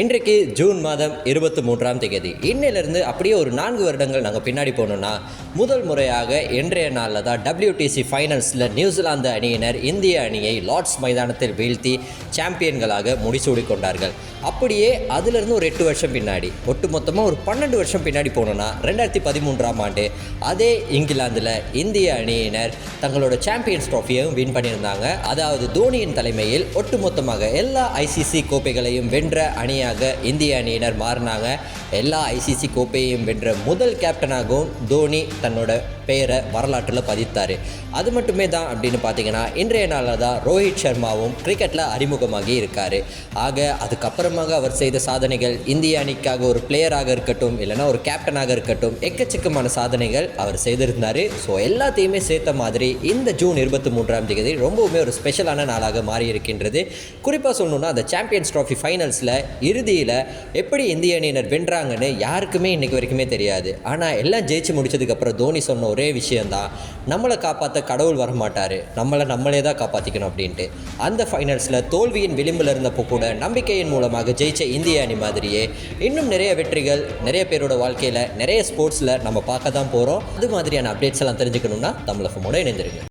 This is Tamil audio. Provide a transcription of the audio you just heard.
இன்றைக்கு ஜூன் மாதம் இருபத்தி மூன்றாம் தேதி. இன்னிலிருந்து அப்படியே ஒரு நான்கு வருடங்கள் நாங்கள் பின்னாடி போனோம்னா முதல் முறையாக இன்றைய நாளில் தான் டபிள்யூடிசி ஃபைனல்ஸில் நியூசிலாந்து அணியினர் இந்திய அணியை லார்ட்ஸ் மைதானத்தில் வீழ்த்தி சாம்பியன்களாக முடிசூடி கொண்டார்கள். அப்படியே அதிலிருந்து ஒரு எட்டு வருஷம் பின்னாடி ஒட்டு மொத்தமாக ஒரு பன்னெண்டு வருஷம் பின்னாடி போனோம்னா ரெண்டாயிரத்தி பதிமூன்றாம் ஆண்டு அதே இங்கிலாந்தில் இந்திய அணியினர் தங்களோட சாம்பியன்ஸ் ட்ராஃபியையும் வின் பண்ணியிருந்தாங்க. அதாவது தோனியின் தலைமையில் ஒட்டுமொத்தமாக எல்லா ஐசிசி கோப்பைகளையும் வென்ற அணியை அணியாக இந்திய அணியினர் மாறினாங்க எல்லா ஐசிசி கோப்பையையும் வென்ற முதல் கேப்டனாகவும் தோனி தன்னோட பெயரை வரலாற்றில் பதித்தார். அது மட்டுமே தான் அப்படின்னு பார்த்தீங்கன்னா இன்றைய நாளில் தான் ரோஹித் சர்மாவும் கிரிக்கெட்டில் அறிமுகமாகி இருக்கார். ஆக அதுக்கப்புறமாக அவர் செய்த சாதனைகள் இந்திய அணிக்காக ஒரு பிளேயராக இருக்கட்டும் இல்லைன்னா ஒரு கேப்டனாக இருக்கட்டும் எக்கச்சக்கமான சாதனைகள் அவர் செய்திருந்தார். ஸோ எல்லாத்தையுமே சேர்த்த மாதிரி இந்த ஜூன் இருபத்தி மூன்றாம் தேதி ரொம்பவுமே ஒரு ஸ்பெஷலான நாளாக மாறி இருக்கின்றது குறிப்பாக சொல்லணும்னா அந்த சாம்பியன்ஸ் ட்ராஃபி ஃபைனல்ஸில் இறுதியில் எப்படி இந்திய அணியினர் வென்றாங்கன்னு யாருக்குமே இன்றைக்கி வரைக்குமே தெரியாது. ஆனால் எல்லாம் ஜெயிச்சு முடிச்சதுக்கப்புறம் தோனி சொன்ன ஒரே விஷயந்தான் நம்மளை காப்பாற்ற கடவுள் வரமாட்டார். நம்மளை நம்மளே தான் காப்பாற்றிக்கணும் அப்படின்ட்டு. அந்த ஃபைனல்ஸில் தோல்வியின் விளிம்பில் இருந்தப்போ கூட நம்பிக்கையின் மூலமாக ஜெயிச்ச இந்திய அணி மாதிரியே இன்னும் நிறைய வெற்றிகள் நிறைய பேரோட வாழ்க்கையில் நிறைய ஸ்போர்ட்ஸில் நம்ம பார்க்க தான் போகிறோம் அது மாதிரியான அப்டேட்ஸ் எல்லாம் தெரிஞ்சுக்கணும்னா தமிழ் ஃபமோட இணைந்திருங்க.